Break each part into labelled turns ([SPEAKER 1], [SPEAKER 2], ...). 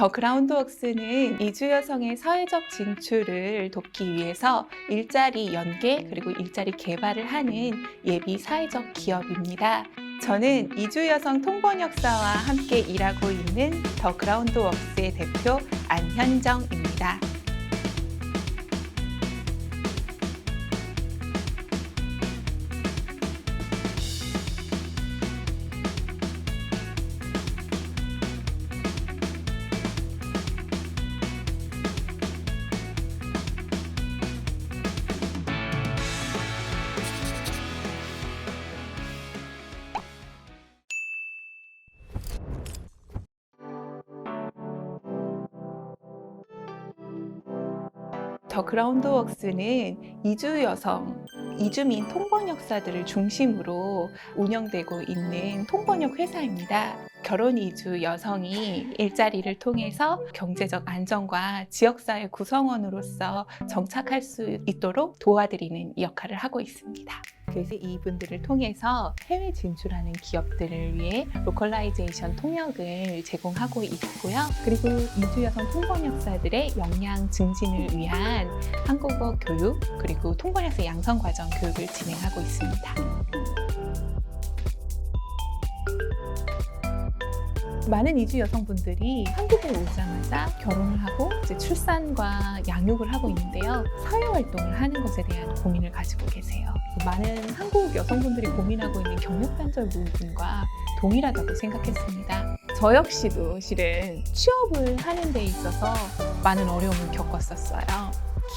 [SPEAKER 1] 더 그라운드웍스는 이주 여성의 사회적 진출을 돕기 위해서 일자리 연계 그리고 일자리 개발을 하는 예비 사회적 기업입니다. 저는 이주 여성 통번역사와 함께 일하고 있는 더 그라운드웍스의 대표 안현정입니다. 더 그라운드웍스는 이주 여성, 이주민 통번역사들을 중심으로 운영되고 있는 통번역 회사입니다. 결혼 이주 여성이 일자리를 통해서 경제적 안정과 지역사회 구성원으로서 정착할 수 있도록 도와드리는 역할을 하고 있습니다. 그래서 이분들을 통해서 해외 진출하는 기업들을 위해 로컬라이제이션 통역을 제공하고 있고요. 그리고 이주 여성 통번역사들의 역량 증진을 위한 한국어 교육 그리고 통번역사 양성 과정 교육을 진행하고 있습니다. 많은 이주 여성분들이 한국에 오자마자 결혼을 하고 이제 출산과 양육을 하고 있는데요. 사회 활동을 하는 것에 대한 고민을 가지고 계세요. 많은 한국 여성분들이 고민하고 있는 경력 단절 부분과 동일하다고 생각했습니다. 저 역시도 실은 취업을 하는 데 있어서 많은 어려움을 겪었었어요.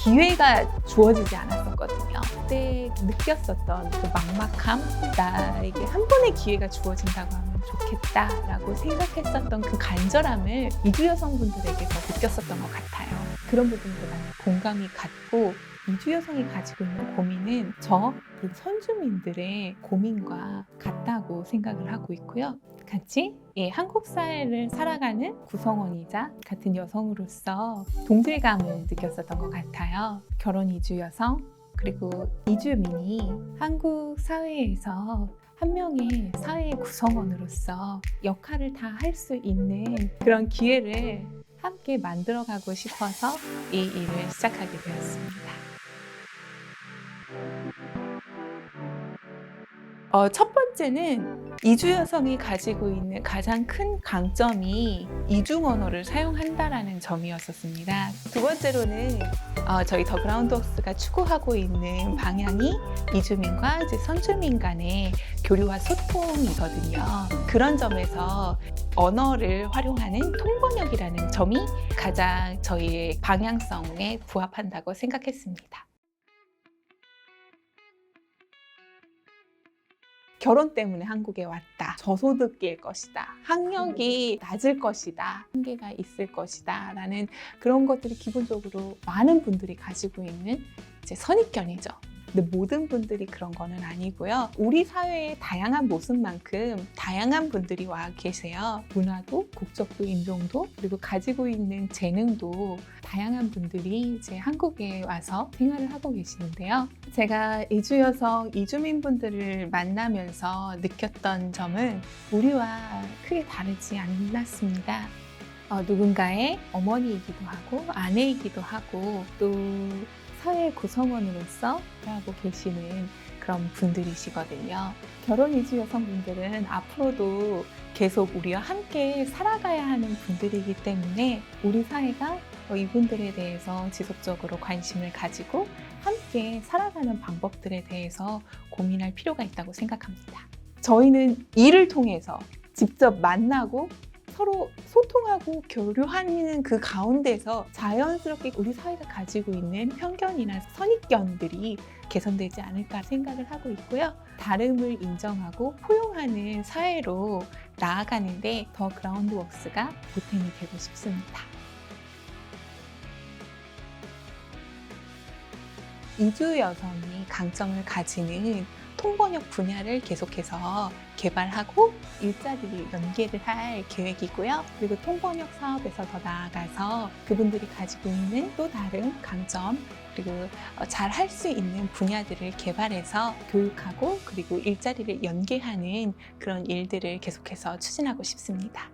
[SPEAKER 1] 기회가 주어지지 않았었거든요. 그때 느꼈었던 그 막막함, 나에게 한 번의 기회가 주어진다고 하면 좋겠다라고 생각했었던 그 간절함을 이주 여성분들에게서 느꼈었던 것 같아요. 그런 부분보다는 공감이 갔고 이주 여성이 가지고 있는 고민은 저, 그 선주민들의 고민과 같다고 생각을 하고 있고요. 같이 예, 한국 사회를 살아가는 구성원이자 같은 여성으로서 동질감을 느꼈었던 것 같아요. 결혼 이주 여성, 그리고 이주민이 한국 사회에서 한 명의 사회 구성원으로서 역할을 다 할 수 있는 그런 기회를 함께 만들어가고 싶어서 이 일을 시작하게 되었습니다. 어, 첫 번째는 이주 여성이 가지고 있는 가장 큰 강점이 이중 언어를 사용한다라는 점이었었습니다. 두 번째로는 어, 저희 더 그라운드웍스가 추구하고 있는 방향이 이주민과 이제 선주민 간의 교류와 소통이거든요. 그런 점에서 언어를 활용하는 통번역이라는 점이 가장 저희의 방향성에 부합한다고 생각했습니다. 결혼 때문에 한국에 왔다. 저소득일 것이다. 학력이 낮을 것이다. 한계가 있을 것이다. 라는 그런 것들이 기본적으로 많은 분들이 가지고 있는 이제 선입견이죠. 근데 모든 분들이 그런 거는 아니고요. 우리 사회의 다양한 모습만큼 다양한 분들이 와 계세요. 문화도, 국적도, 인종도, 그리고 가지고 있는 재능도 다양한 분들이 이제 한국에 와서 생활을 하고 계시는데요. 제가 이주 여성, 이주민 분들을 만나면서 느꼈던 점은 우리와 크게 다르지 않았습니다. 어, 누군가의 어머니이기도 하고 아내이기도 하고 또 사회 구성원으로서 하고 계시는 그런 분들이시거든요. 결혼 이주 여성분들은 앞으로도 계속 우리와 함께 살아가야 하는 분들이기 때문에 우리 사회가 이분들에 대해서 지속적으로 관심을 가지고 함께 살아가는 방법들에 대해서 고민할 필요가 있다고 생각합니다. 저희는 일을 통해서 직접 만나고 서로 소통하고 교류하는 그 가운데서 자연스럽게 우리 사회가 가지고 있는 편견이나 선입견들이 개선되지 않을까 생각을 하고 있고요. 다름을 인정하고 포용하는 사회로 나아가는데 더 그라운드웍스가 보탬이 되고 싶습니다. 이주 여성이 강점을 가지는 통번역 분야를 계속해서 개발하고 일자리를 연계를 할 계획이고요. 그리고 통번역 사업에서 더 나아가서 그분들이 가지고 있는 또 다른 강점 그리고 잘 할 수 있는 분야들을 개발해서 교육하고 그리고 일자리를 연계하는 그런 일들을 계속해서 추진하고 싶습니다.